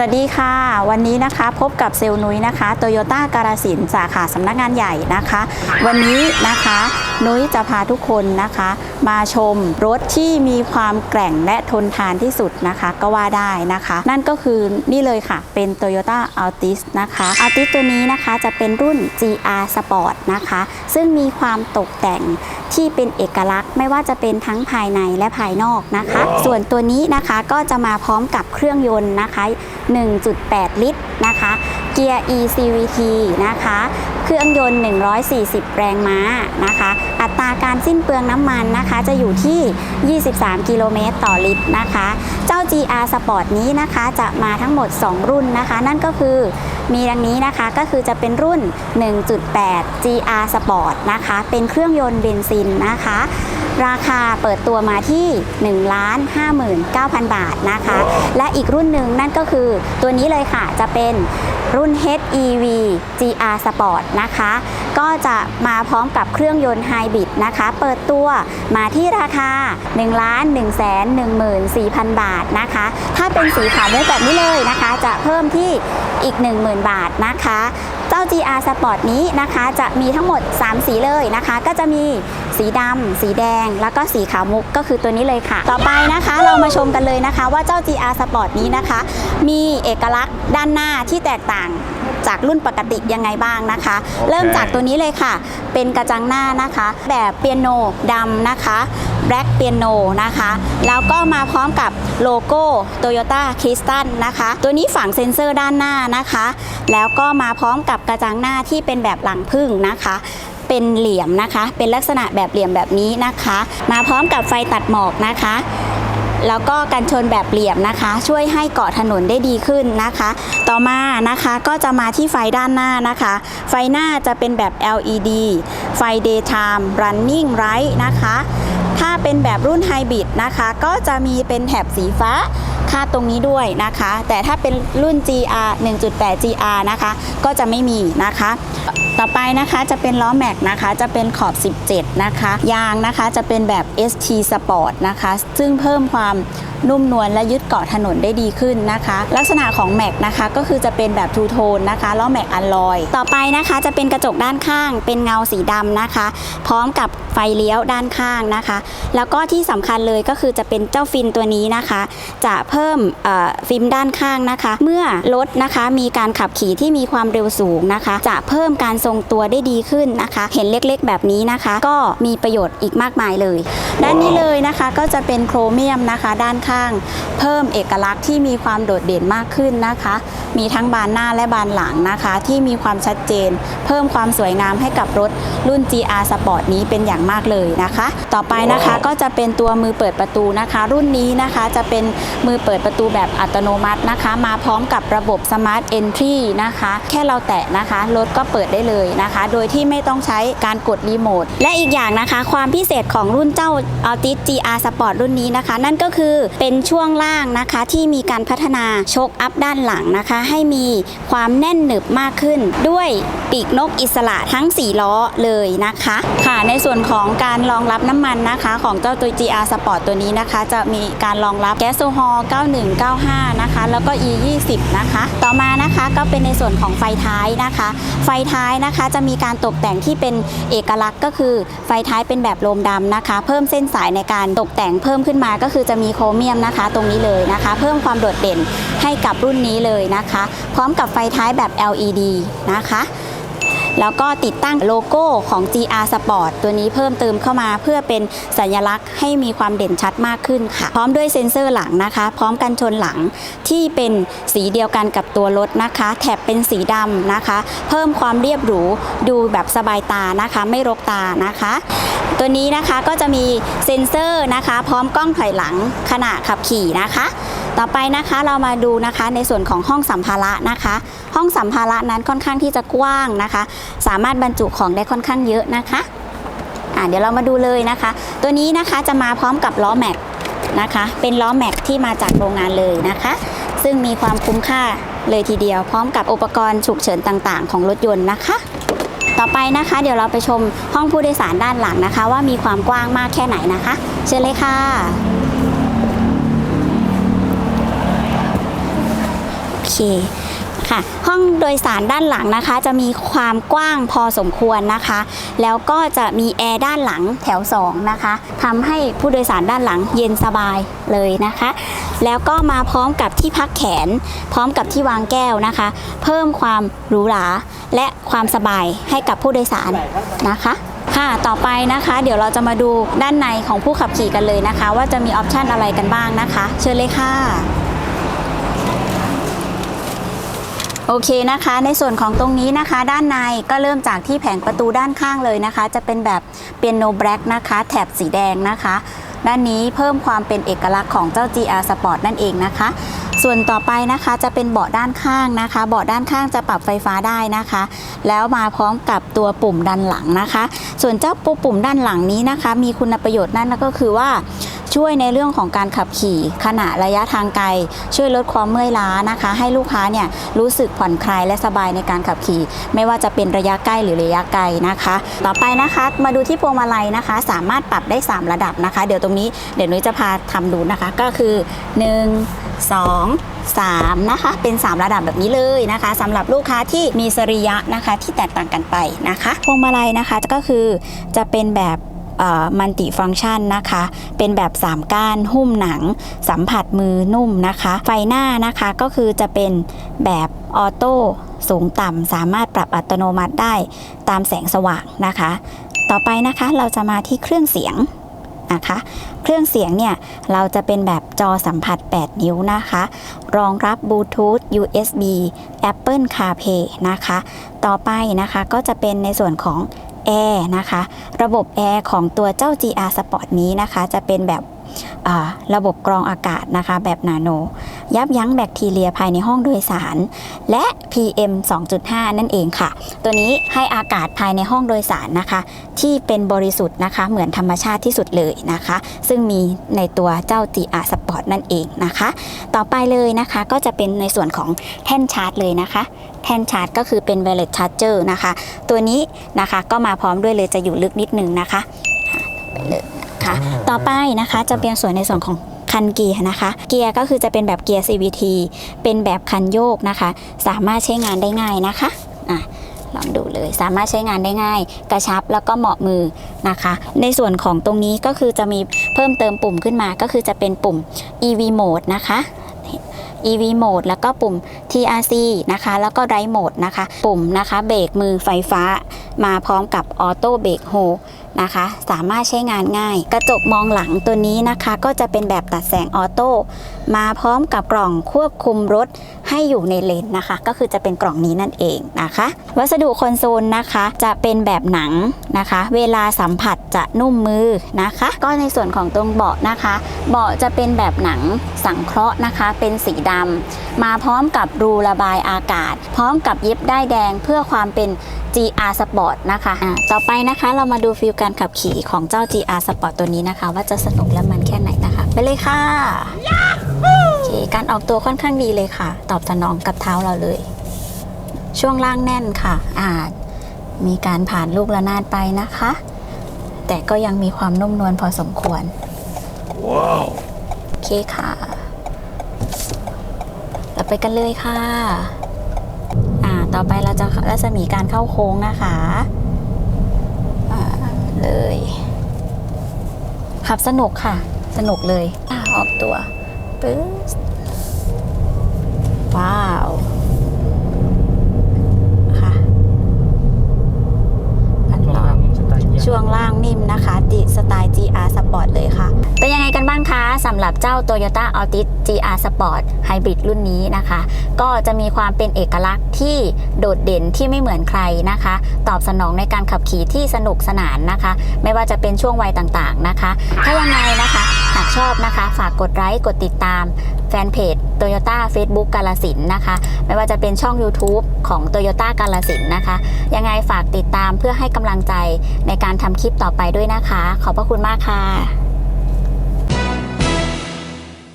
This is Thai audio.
วัสดีค่ะ วันนี้นะคะพบกับเซลล์นุ้ยนะคะโตโยต้าการาสินสาขาสำนักงานใหญ่นะคะ วันนี้นะคะ นุ้ยจะพาทุกคนนะคะ มาชมรถที่มีความแกร่งและทนทานที่สุดนะคะ ก็ว่าได้นะคะ นั่นก็คือนี่เลยค่ะ เป็น Toyota Altis นะคะ Altis ตัวนี้นะคะจะเป็นรุ่น GR Sport นะคะ ซึ่งมีความตกแต่งที่เป็นเอกลักษณ์ไม่ว่าจะเป็นทั้งภายในและภายนอกนะคะ ส่วนตัวนี้นะคะก็จะมาพร้อมกับเครื่องยนต์นะคะ 1.8 ลิตรนะคะ เกียร์ eCVT นะคะ เครื่องยนต์ 140 แรงม้านะคะ อัตราการสิ้นเปลืองน้ำมันนะคะ จะอยู่ที่ 23 กิโลเมตรต่อลิตรนะคะ เจ้า GR Sport นี้นะคะจะมาทั้งหมด 2 รุ่นนะคะ นั่นก็คือมีดังนี้นะคะก็คือจะเป็นรุ่น 1.8 GR Sport นะคะ เป็นเครื่องยนต์เบนซินนะคะ ราคาเปิดตัวมาที่ 1 59,000 บาทนะคะ และอีกรุ่นหนึ่งนั่นก็คือตัวนี้เลยค่ะจะเป็น รุ่น HEV GR Sport นะคะ ก็จะมาพร้อมกับเครื่องยนต์ไฮบริดนะคะ เปิดตัวมาที่ราคา 1 1 1 4 0 0 0 บาทนะคะ ถ้าเป็นสีขาวมุกแบบนี้เลยนะคะ จะเพิ่มที่อีก 10,000 บาทนะคะ เจ้า GR Sport นี้นะคะจะมีทั้งหมด 3 สีเลยนะคะ ก็จะมีสีดำสีแดง แล้วก็สีขาวมุกก็คือตัวนี้เลยค่ะ ต่อไปนะคะเรามาชมกันเลยนะคะ ว่าเจ้า GR Sport นี้นะคะ มีเอกลักษณ์ด้านหน้าที่แตกต่าง จากรุ่นปกติยังไงบ้างนะคะ เริ่มจากตัวนี้เลยค่ะ เป็นกระจังหน้านะคะ แบบเปียโนดำนะคะแบล็กเปียโนนะคะ แล้วก็มาพร้อมกับโลโก้ Toyota c r y s t a l นะคะ ตัวนี้ฝังเซ็นเซอร์ด้านหน้านะคะ แล้วก็มาพร้อมกับกระจังหน้าที่เป็นแบบหลังพึ่งนะคะ เป็นเหลี่ยมนะคะ เป็นลักษณะแบบเหลี่ยมแบบนี้นะคะ มาพร้อมกับไฟตัดหมอกนะคะ แล้วก็กันชนแบบเหลี่ยมนะคะ ช่วยให้เกาะถนนได้ดีขึ้นนะคะ ต่อมานะคะก็จะมาที่ไฟด้านหน้านะคะ ไฟหน้าจะเป็นแบบ LED ไฟ daytime running light นะคะ ถ้าเป็นแบบรุ่นไฮบริดนะคะ ก็จะมีเป็นแถบสีฟ้า คาดตรงนี้ด้วยนะคะ แต่ถ้าเป็นรุ่น GR 1.8 GR นะคะ ก็จะไม่มีนะคะ ต่อไปนะคะจะเป็นล้อแม็กนะคะ จะเป็นขอบ 17 นะคะ ยางนะคะจะเป็นแบบ ST Sport นะคะ ซึ่งเพิ่มความนุ่มนวลและยึดเกาะถนนได้ดีขึ้นนะคะ ลักษณะของแม็กนะคะก็คือจะเป็นแบบทูโทนนะคะล้อแม็กอัลลอย ต่อไปนะคะจะเป็นกระจกด้านข้าง เป็นเงาสีดำนะคะ พร้อมกับไฟเลี้ยวด้านข้างนะคะ แล้วก็ที่สำคัญเลยก็คือจะเป็นเจ้าฟินตัวนี้นะคะ จะเพิ่มเอ่อฟิล์มด้านข้างนะคะ เมื่อรถนะคะมีการขับขี่ที่มีความเร็วสูงนะคะ จะเพิ่มการทรงตัวได้ดีขึ้นนะคะ เห็นเล็กๆ แบบนี้นะคะ ก็มีประโยชน์อีกมากมายเลย ด้านนี้เลยนะคะก็จะเป็นโครเมียมนะคะ ด้านข้าง เพิ่มเอกลักษณ์ที่มีความโดดเด่นมากขึ้นนะคะ มีทั้งบานหน้าและบานหลังนะคะ ที่มีความชัดเจน เพิ่มความสวยงามให้กับรถรุ่น GR Sport นี้เป็นอย่างมากเลยนะคะ ต่อไปนะคะก็จะเป็นตัวมือเปิดประตูนะคะ รุ่นนี้นะคะจะเป็นมือเปิดปิดประตูแบบอัตโนมัตินะคะ มาพร้อมกับระบบ Smart Entry นะคะ แค่เราแตะนะคะรถก็เปิดได้เลยนะคะ โดยที่ไม่ต้องใช้การกดรีโมทและอีกอย่างนะคะ ความพิเศษของรุ่นเจ้า Altis GR Sport รุ่นนี้นะคะ นั่นก็คือเป็นช่วงล่างนะคะที่มีการพัฒนาโชคอัพด้านหลังนะคะ ให้มีความแน่นหนึบมากขึ้น ด้วยปีกนกอิสระทั้ง 4 ล้อเลยนะคะ ค่ะในส่วนของการรองรับน้ำมันนะคะ ของเจ้าตัว GR Sport ตัวนี้นะคะ จะมีการรองรับแก๊สโซฮอล์9195 นะคะ แล้วก็ E20 นะคะ ต่อมานะคะก็เป็นในส่วนของไฟท้ายนะคะ ไฟท้ายนะคะจะมีการตกแต่งที่เป็นเอกลักษณ์ก็คือไฟท้ายเป็นแบบโลมดำนะคะ เพิ่มเส้นสายในการตกแต่งเพิ่มขึ้นมาก็คือจะมีโครเมียมนะคะ ตรงนี้เลยนะคะ เพิ่มความโดดเด่นให้กับรุ่นนี้เลยนะคะ พร้อมกับไฟท้ายแบบ LED นะคะ แล้วก็ติดตั้งโลโก้ของ GR Sport ตัวนี้เพิ่มเติมเข้ามาเพื่อเป็นสัญลักษณ์ให้มีความเด่นชัดมากขึ้นค่ะ พร้อมด้วยเซ็นเซอร์หลังนะคะ พร้อมกันชนหลังที่เป็นสีเดียวกันกับตัวรถนะคะ แถบเป็นสีดำนะคะ เพิ่มความเรียบหรูดูแบบสบายตานะคะ ไม่รกตานะคะ ตัวนี้นะคะก็จะมีเซ็นเซอร์นะคะ พร้อมกล้องถอยหลังขณะขับขี่นะคะ ต่อไปนะคะเรามาดูนะคะในส่วนของห้องสัมภาระนะคะ ห้องสัมภาระนั้นค่อนข้างที่จะกว้างนะคะ สามารถบรรจุของได้ค่อนข้างเยอะนะคะอ่าเดี๋ยวเรามาดูเลยนะคะ ตัวนี้นะคะจะมาพร้อมกับล้อแม็กนะคะ เป็นล้อแม็กที่มาจากโรงงานเลยนะคะ ซึ่งมีความคุ้มค่าเลยทีเดียว พร้อมกับอุปกรณ์ฉุกเฉินต่างๆ ของรถยนต์นะคะ ต่อไปนะคะ เดี๋ยวเราไปชมห้องผู้โดยสารด้านหลังนะคะ ว่ามีความกว้างมากแค่ไหนนะคะ เชิญเลยค่ะ คค่ะห้องโดยสารด้านหลังนะคะ จะมีความกว้างพอสมควรนะคะ แล้วก็จะมีแอร์ด้านหลังแถว 2 นะคะทำให้ผู้โดยสารด้านหลังเย็นสบายเลยนะคะ แล้วก็มาพร้อมกับที่พักแขน พร้อมกับที่วางแก้วนะคะ เพิ่มความหรูหราและความสบายให้กับผู้โดยสารนะคะค่ะ ต่อไปนะคะ เดี๋ยวเราจะมาดูด้านในของผู้ขับขี่กันเลยนะคะ ว่าจะมีออปชันอะไรกันบ้างนะคะ เชิญเลยค่ะ โอเคนะคะ ในส่วนของตรงนี้นะคะ ด้านในก็เริ่มจากที่แผงประตูด้านข้างเลยนะคะ จะเป็นแบบเปียโนแบล็กนะคะ แถบสีแดงนะคะ ด้านนี้เพิ่มความเป็นเอกลักษณ์ของเจ้า GR Sport นั่นเองนะคะ ส่วนต่อไปนะคะจะเป็นเบาะด้านข้างนะคะ เบาะด้านข้างจะปรับไฟฟ้าได้นะคะ แล้วมาพร้อมกับตัวปุ่มด้านหลังนะคะ ส่วนเจ้าปุ่มปุ่มด้านหลังนี้นะคะ มีคุณประโยชน์นั่นก็คือว่า ช่วยในเรื่องของการขับขี่ขณะระยะทางไกล ช่วยลดความเมื่อยล้านะคะ ให้ลูกค้าเนี่ยรู้สึกผ่อนคลายและสบายในการขับขี่ ไม่ว่าจะเป็นระยะใกล้หรือระยะไกลนะคะ ต่อไปนะคะมาดูที่พวงมาลัยนะคะ สามารถปรับได้ 3 ระดับนะคะ เดี๋ยวตรงนี้เดี๋ยวนุ้ยจะพาทำดูนะคะก็คือ 1 2 3นะคะเป็น 3 ระดับแบบนี้เลยนะคะสำหรับลูกค้าที่มีสรีระนะคะที่แตกต่างกันไปนะคะ พวงมาลัยนะคะก็คือจะเป็นแบบ มัลติฟัง c t ชันนะคะ เป็นแบบ 3 ก้านหุ้มหนัง สัมผัสมือนุ่มนะคะ ไฟหน้านะคะก็คือจะเป็นแบบออโต้สูงต่ำสามารถปรับอัตโนมัติได้ตามแสงสว่างนะคะ ต่อไปนะคะเราจะมาที่เครื่องเสียงนะคะเครื่องเสียงเนี่ย เราจะเป็นแบบจอสัมผัส 8 นิ้วนะคะ รองรับบลูทูธ USB Apple CarPlay นะคะ ต่อไปนะคะก็จะเป็นในส่วนของ แอร์นะคะ ระบบแอร์ของตัวเจ้า GR Sport นี้นะคะ จะเป็นแบบระบบกรองอากาศนะคะ แบบนาโน ยับยั้งแบคทีเรียภายในห้องโดยสาร และ PM 2.5 นั่นเองค่ะ ตัวนี้ให้อากาศภายในห้องโดยสารนะคะ ที่เป็นบริสุทธิ์นะคะ เหมือนธรรมชาติที่สุดเลยนะคะ ซึ่งมีในตัวเจ้า GR Sport นั่นเองนะคะ ต่อไปเลยนะคะก็จะเป็นในส่วนของแท่นชาร์จเลยนะคะ แท่นชาร์จก็คือเป็น wireless charger นะคะ ตัวนี้นะคะก็มาพร้อมด้วยเลยจะอยู่ลึกนิดนึงนะคะอะไปเลยนะคะต่อไปนะคะจะเป็นส่วนในส่วนของ คันเกียร์นะคะ เกียร์ก็คือจะเป็นแบบเกียร์ CVT เป็นแบบคันโยกนะคะ สามารถใช้งานได้ง่ายนะคะอะลองดูเลยสามารถใช้งานได้ง่าย กระชับแล้วก็เหมาะมือนะคะ ในส่วนของตรงนี้ก็คือจะมีเพิ่มเติมปุ่มขึ้นมาก็คือจะเป็นปุ่ม EV mode นะคะ EV mode แล้วก็ปุ่ม TRC นะคะ แล้วก็ Drive mode นะคะ ปุ่มนะคะเบรกมือไฟฟ้า มาพร้อมกับ Auto Brake Hold นะคะ สามารถใช้งานง่าย กระจกมองหลังตัวนี้นะคะ ก็จะเป็นแบบตัดแสงออโต้มาพร้อมกับกล่องควบคุมรถ ให้อยู่ในเลนนะคะ ก็คือจะเป็นกล่องนี้นั่นเองนะคะ วัสดุคอนโซลนะคะ จะเป็นแบบหนังนะคะ เวลาสัมผัสจะนุ่มมือนะคะ ก็ในส่วนของตรงเบาะนะคะ เบาะจะเป็นแบบหนังสังเคราะห์นะคะ เป็นสีดำมาพร้อมกับรูระบายอากาศ พร้อมกับเย็บได้แดงเพื่อความเป็น GR Sport นะคะอ่าต่อไปนะคะเรามาดูฟิลการขับขี่ของเจ้า GR Sport ตัวนี้นะคะ ว่าจะสนุกและมันแค่ไหนนะคะ ไปเลยค่ะโอเค การออกตัวค่อนข้างดีเลยค่ะ ตอบสนองกับเท้าเราเลย ช่วงล่างแน่นค่ะอ่ามีการผ่านลูกระนาดไปนะคะ แต่ก็ยังมีความนุ่มนวลพอสมควร ว้าว โอเคค่ะ เราไปกันเลยค่ะ อ่า ต่อไปเราจะรัศมีการเข้าโค้งนะคะอ่าเลย ขับสนุกค่ะ สนุกเลย อ่าออกตัวปึ๊บ ว้าวค่ะขั้นช่วงตอล่านงสไตล์เยี่ยมช่วงล่างนิ่มนะคะติสไตล์ GR Sport เลยค่ะ เป็นยังไงกันบ้างคะสำหรับเจ้า Toyota Altis GR Sport Hybrid รุ่นนี้นะคะ ก็จะมีความเป็นเอกลักษณ์ที่โดดเด่นที่ไม่เหมือนใครนะคะ ตอบสนองในการขับขี่ที่สนุกสนานนะคะ ไม่ว่าจะเป็นช่วงวัยต่างๆนะคะ ถ้ายังไงนะคะ หากชอบนะคะ ฝากกดไลค์กดติดตาม แฟนเพจ Toyota Facebook กาลสินนะคะ ไม่ว่าจะเป็นช่อง YouTube ของ Toyota กาลสินนะคะ ยังไงฝากติดตามเพื่อให้กำลังใจในการทำคลิปต่อไปด้วยนะคะ ขอบพระคุณมากค่ะ